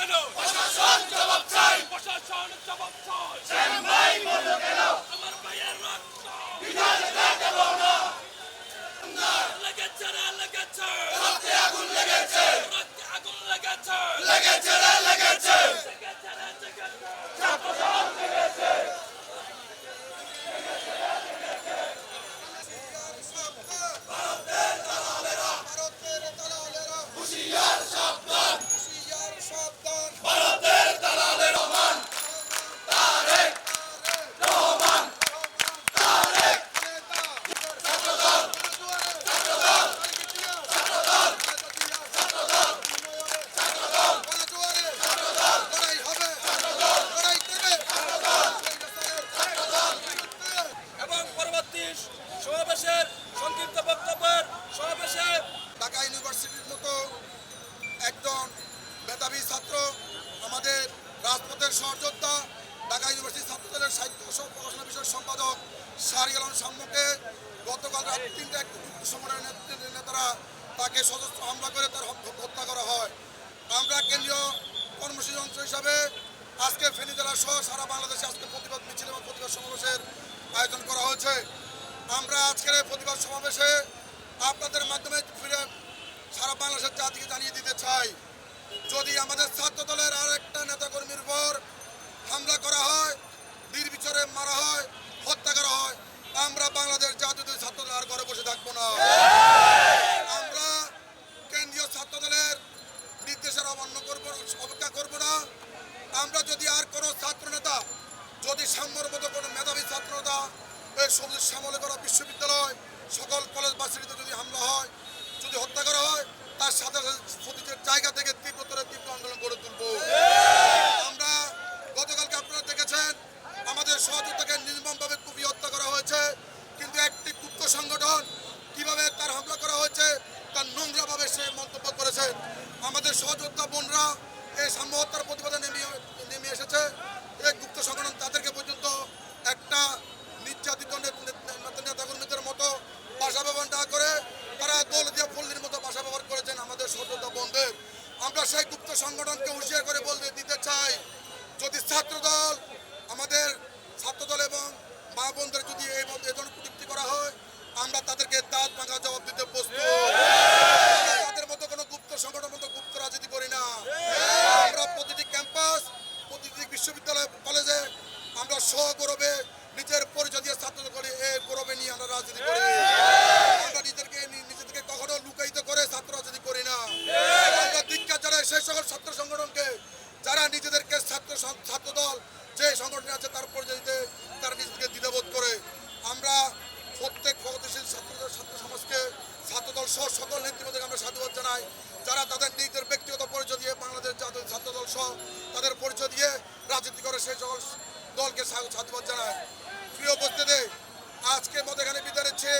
কেন প্রশাসন জবাব চাই। প্রশাসন জবাব চাই। শ্যাম ভাই বলো কেন? আমার ভাইয়ের রক্ত। বিধান দেব না লেগেছে রে লেগেছে। রক্তে আগুন লেগেছে। রক্তে আগুন লেগেছে। লেগেছে রে লেগেছে। ঢাকা ইউনিভার্সিটির মতো একজন মেধাবী ছাত্র, আমাদের রাজপথের সহযোদ্ধা, ঢাকা ইউনিভার্সিটি ছাত্রদলের সাহিত্য প্রকাশনা বিষয়ের সম্পাদক শাহরি আলম সাম্যকে গতকাল রাত তিনটে এক সমরের নেতৃত্বের নেতারা তাকে সশস্ত্র হামলা করে তার হত- হত্যা করা হয়। আমরা কেন্দ্রীয় কর্মসূচি অংশ হিসাবে আজকে ফেনী জেলা সহ সারা বাংলাদেশে আজকে প্রতিবাদ মিছিল এবং প্রতিবাদ সমাবেশের আয়োজন করা হয়েছে। আমরা আজকের প্রতিবাদ সমাবেশে আপনাদের মাধ্যমে ফিরে সারা বাংলাদেশের জাতিকে জানিয়ে দিতে চাই। যদি আমাদের ছাত্র দলের আর একটা নেতাকর্মীর উপর হামলা করা হয়, নির্বিচারে মারা হয়, হত্যা করা হয়, আমরা বাংলাদেশ জাতীয় ছাত্র দল আর ঘরে বসে থাকব না। আমরা কেন্দ্রীয় ছাত্র দলের নির্দেশের অমান্য করব, অপেক্ষা করব না। আমরা যদি আর কোনো ছাত্র নেতা যদি সাম্যর মতো কোনো মেধাবী ছাত্র নেতা এই সবুজ শ্যামলে করা বিশ্ববিদ্যালয় সকল কলেজ ভার্সিটিতে যদি হামলা হয়, যদি হত্যা করা হয়, তার সাথে সাথে জায়গা থেকে তীব্রতরে তীব্র আন্দোলন গড়ে তুলব। আমরা গতকালকে আপনারা দেখেছেন, আমাদের সহযোগিতাকে নির্মমভাবে কুপিয়ে হত্যা করা হয়েছে, কিন্তু একটি গুপ্ত সংগঠন কীভাবে তার হামলা করা হয়েছে, তার নোংরাভাবে সে মন্তব্য করেছে। আমাদের সহযোদ্ধা বোনরা এই সাম্য হত্যার প্রতিবাদে নেমে নেমে এসেছে এই গুপ্ত সংগঠন তাদেরকে পর্যন্ত একটা নির্যাতিত নে- নে- নেতাকর্মীদের মতো ভাষা ব্যবহার না করে তারা দল দিয়ে পল্লীর মতো ভাষা ব্যবহার করেছেন আমাদের সহযোদ্ধা বোনদের আমরা সেই গুপ্ত সংগঠনকে হুঁশিয়ার করে বলতে দিতে চাই, যদি ছাত্রদল আমাদের ছাত্রদল এবং মা বোনদের যদি এই সহ সকল নেতৃত্বকে আমরা সাধুবাদ জানাই। যারা তাদের নিজেদের ব্যক্তিগত পরিচয় দিয়ে বাংলাদেশ জাতীয় ছাত্রদল সহ তাদের পরিচয় দিয়ে রাজনীতি করে সেই সকল দলকে সাধুবাদ জানায়। প্রিয় উপস্থিতি, আজকে মতো এখানে বিদায় নিচ্ছে।